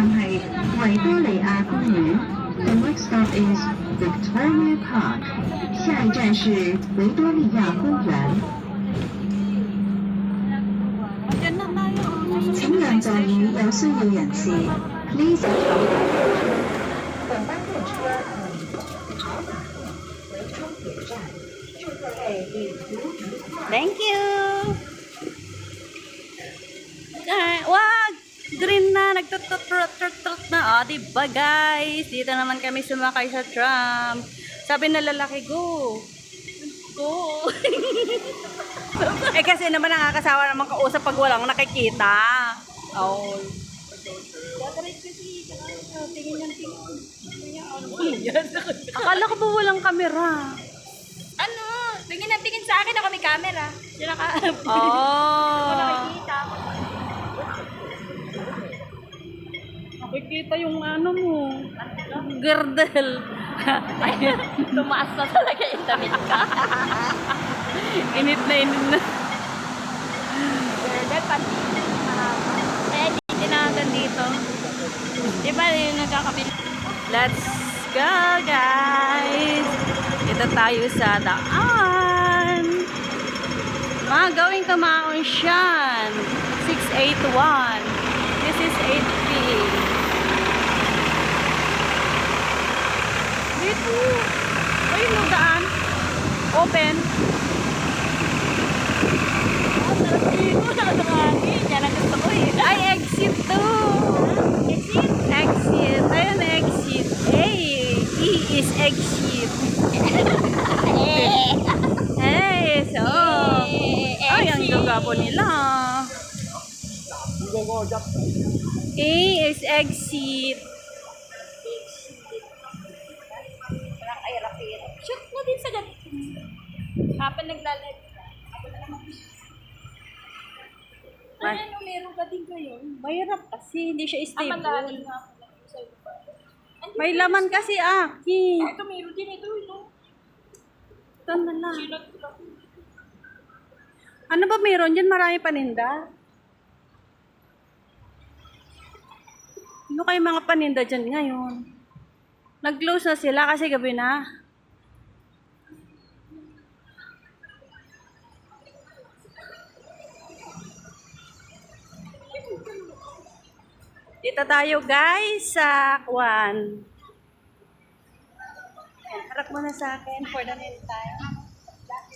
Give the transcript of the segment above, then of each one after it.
站系维多利亚公园，The next stop is Victoria Park。下一站是维多利亚公园。Diyan na tayo. 请让座与有需要人士，Please 本班列车以跑马地为终点站，祝各位旅途愉快。 Thank you! Green na, nagtutut-tut-tut na. O, diba guys? Dito naman kami sumakay sa tram. Sabi na lalaki, go! Go! eh kasi naman nakakasawa naman kausap pag walang nakikita. Oh. Akala ko ba walang kamera? Ano? Tingin na tingin sa akin ako may camera. Sila ka. Oh. Nakikita yung ano mo. Girdle. Ay, tumaas na talaga yung damit ka. init na init na. Girl, pati. Eh, di tinagan dito. Di ba yung nagkakabili? Let's go guys. Ito tayo sa daan. Mga gawing kumaon siyan. 681. This is 8P. Dito. Ayun yung daan. Open. Yan ang gusto ko eh. Ay, exit to. Exit? Exit. Ayun, exit. Hey, E is exit. Hey, so. Ay, ang nila. A is exit. Shoot mo din sa gabi. Kapag naglalag. Ay. Ano, meron ka din kayo? Mahirap kasi, hindi siya Ah, stable. malalim nga iba. May laman kasi, Aki. Ito, meron din ito, no? Ito na lang. Ano ba meron dyan? Marami paninda. Ano kayo mga paninda dyan ngayon? Nag-close na sila kasi gabi na. Dito tayo guys sa Kwan. Harap mo na sa akin for the meantime.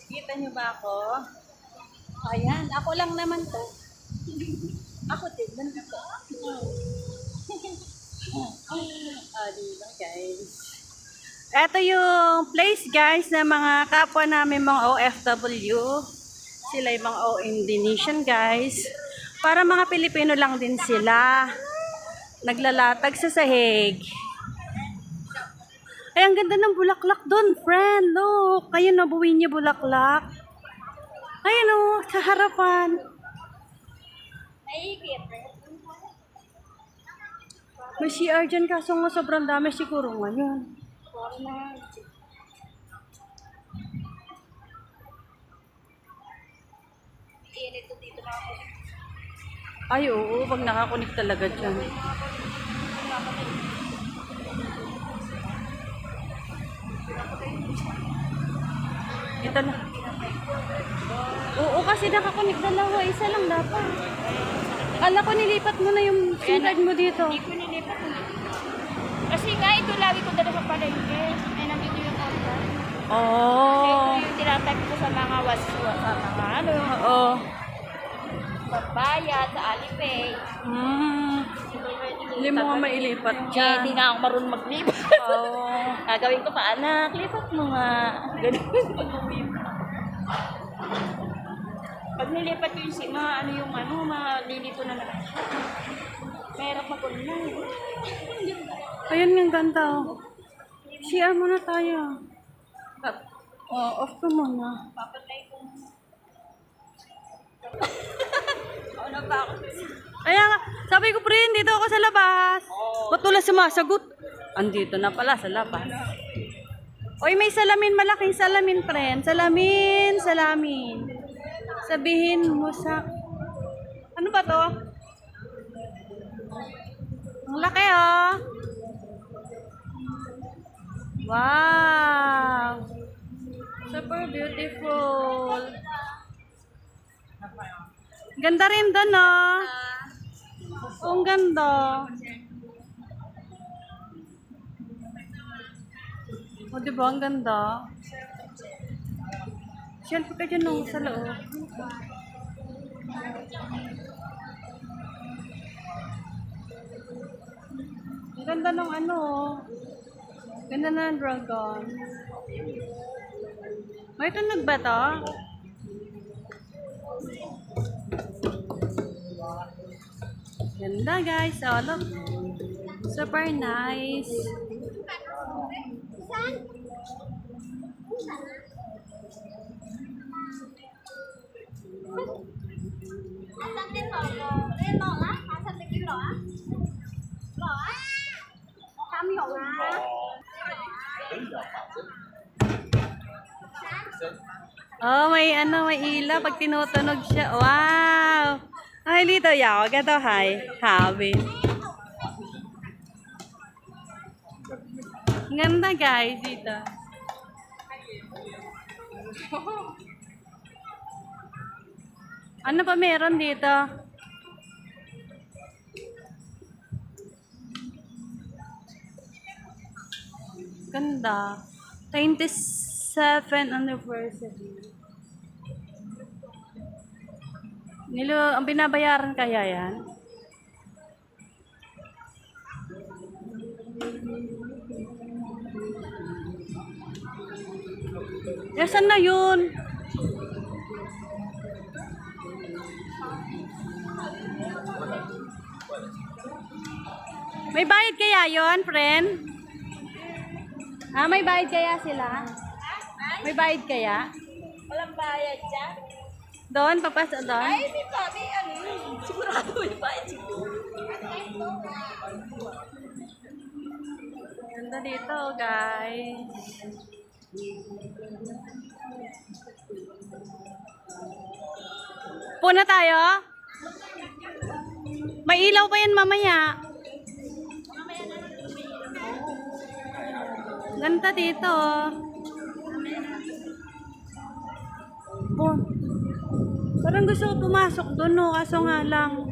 Kita niyo ba ako? Ayan, ako lang naman to. Ako din, nandito. Ah, diba guys? Ito yung place guys na mga kapwa namin mga OFW. Sila yung mga Indonesian guys. Para mga Pilipino lang din sila. Naglalatag sa sahig. Ay, ang ganda ng bulaklak doon, friend. Look, ayun na, buwin niyo bulaklak. Ayun o, sa harapan. May CR dyan kaso nga sobrang dami siguro ngayon. Init to dito mga kapatid. Ay, oo, pag nakakunik talaga dyan. Ito na. Oo, kasi nakakunik dalawa. Isa lang dapat. Kala ko nilipat mo na yung SIM card mo dito. Hindi ko nilipat ko. Kasi nga, ito lagi ko dala sa palengke. Ay, nandito yung order. Oo. Ito yung tinatype ko sa mga waswa, sa mga ano, Oo. Pagbayad, sa Alipay. Hmm. Hindi mo nga mailipat Eh, dyan. hindi nga ako marunong maglipat. Oo. Gagawin ko pa, anak, lipat mo nga. Ganun. Pag nilipat ko yung sima, ano yung ano, malilito na naman siya. Mahirap mag-online. Ayun yung ganda oh. CR muna tayo. Oh, off ko muna. Papatay ko. Ano ba ako? Kaya nga, sabi ko pre, dito ako sa labas. Ba't wala sumasagot? Andito na pala sa labas. Oy, may salamin, malaking salamin, friend. Salamin, salamin. Sabihin mo sa... Ano ba to? Ang laki oh. Wow. Super beautiful. Ganda rin doon oh. Oh, Ang ganda. O, di ba? Ang ganda. Shelf ka dyan oh, sa loob. Ang ganda ng ano, oh. Ganda na ng dragon. May tunog ba to? Ganda guys. Oh, look. Super nice. Oh, may ano, may ilaw pag tinutunog siya. Wow! Ay, dito yaw. Gato, hay. Habi. Ang Ganda, guys, dito. Ano pa meron dito? Ganda. 27 anniversary. Nilo, ang binabayaran kaya yan? Nasaan na yun? May bayad kaya yon, friend? Ah, may bayad kaya sila? May bayad kaya? Walang bayad dyan. Doon, papasok doon? Ay, may pa, may ano. Sigurado may siguro. Ganda dito, guys. Puna tayo? May ilaw pa yan mamaya. Ganda dito. Oh. Parang gusto ko pumasok doon, no? Kaso nga lang.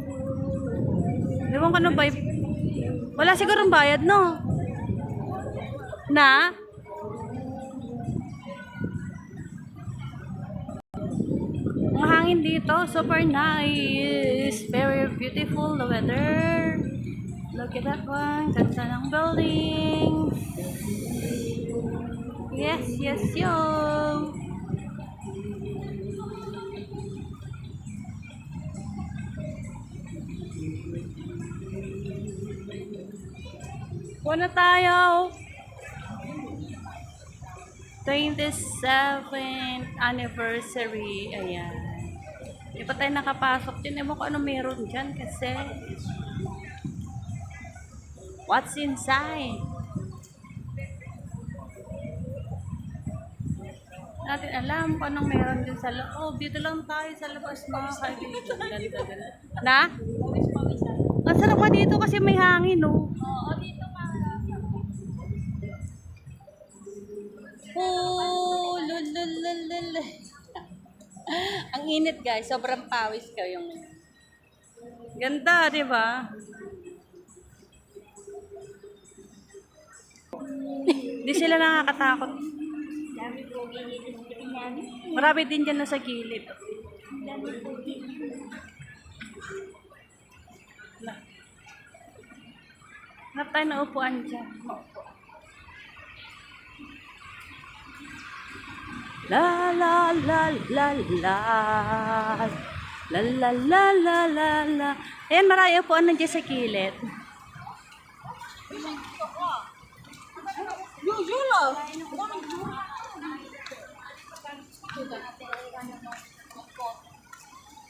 Ewan ko na ba? Wala sigurong bayad, no? Na? Ang hangin dito, super nice. Very beautiful the weather. Look at that one. Ganda ng building. Yes, yes, yo. Puno tayo. 27th anniversary. Ayan. Di pa tayo nakapasok dyan. Ewan ko ano meron dyan kasi. What's inside? natin alam kung anong meron dyan sa loob. Dito lang tayo sa labas mga kaibigan. Ganda, ganda. Na? Ang sarap nga dito kasi may hangin, no? Oo, dito Oh, lulululul. Ang init guys, sobrang pawis ka yung Ganda, di ba? Di sila nakakatakot. Marami din dyan na sa gilid. Na. Hanap tayo na upuan dyan. La la la la la La la la la la la Ayan, marami upuan nandiyan sa gilid.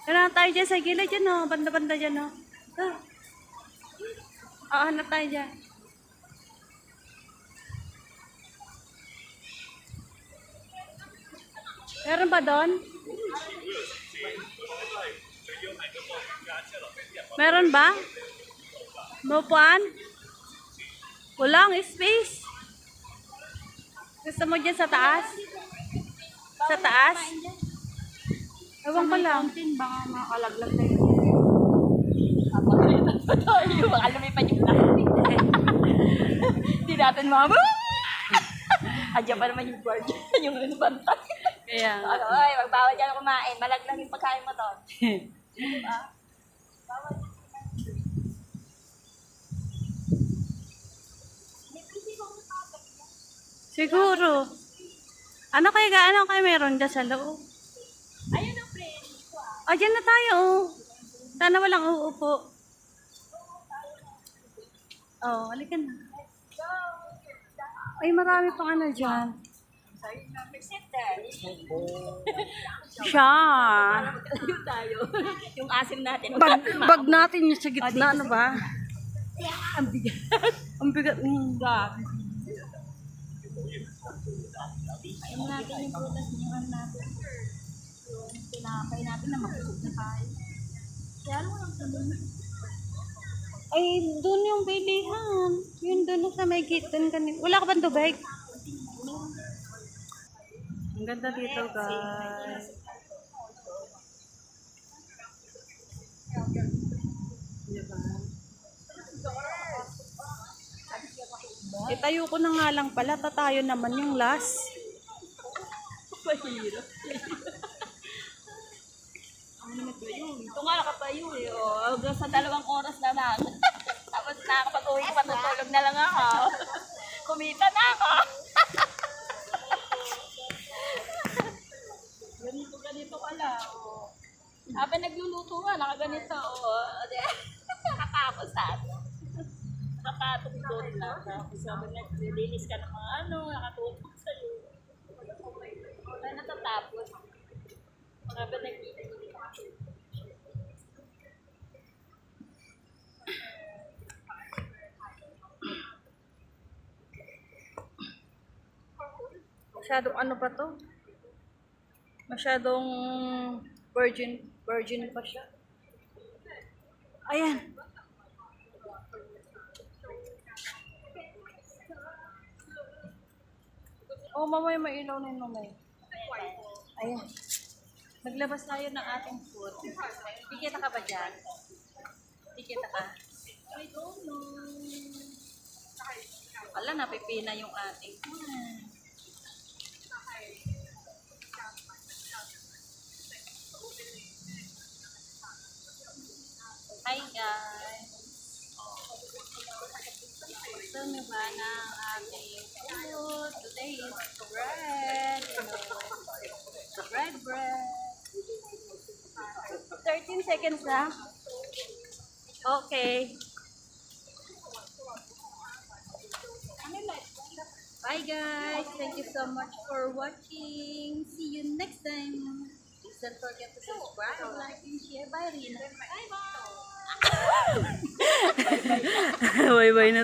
Kailangan tayo dyan sa gilid dyan, no? Banda-banda dyan, no? Ah. Ah, hanap tayo dyan. Meron ba doon? Meron ba? Maupuan? Walang space. Gusto mo dyan sa taas? Sa taas? Ewan ko lang. Baka makalaglag pa tayo. Baka lumipad yung plastic. Hindi natin mama. Andiyan pa naman yung guardian. yung bantay. Kaya nga. Ano, ay, magbawal dyan kumain. Malaglag yung pagkain mo doon. Siguro. Ano kaya ga? Ano kaya meron dyan sa loob? Ayun ang friend. Ah, dyan na tayo. oh. Sana walang uupo. Oh, halika na. Ay, marami pang ano dyan. Siya. Tayo yung asim natin. Bag, bag natin yung sa gitna, ano ba? Ang bigat. Ang bigat. Mm, Ayun natin yung prutas niyo ano natin. Yung tinapay natin na makusog na tayo. Kaya lang sabihin? Ay, doon yung bilihan. Yun doon sa may. Doon kanina. Wala ka ba tubig? Ang ganda dito, guys. Diba? Itayo ko na nga lang pala. Tatayo naman yung last. Mahirap. Naman ba yun? Ito nga nakatayo eh. Oh, sa dalawang oras na lang. Tapos nakakapag-uwi ko, patutulog na lang ako. Kumita na ako. ganito, ganito pala. Oh. Habang nakaganito. Oh. Nakatapos sa ano. Nakatapos doon lang. Tapos habang naglilinis ka ng mga ano, nakatulog sa'yo. Wala natatapos. Habang naglilinis. Masyadong ano pa to? Masyadong virgin, virgin pa siya. Ayan. Oh, mamaya may ilaw na yun mamaya. Ayan. Naglabas tayo ng ating food. Tikita ka ba dyan? Tikita ka? I don't know. Wala, napipina yung ating food. Hi guys! Gusto niyo ba ng ating food? Today is bread. You know, bread, bread. 13 seconds na. Okay. Bye guys! Thank you so much for watching. See you next time. Please don't forget to subscribe, like, and share. Bye, Rina. Bye-bye! Bye-bye na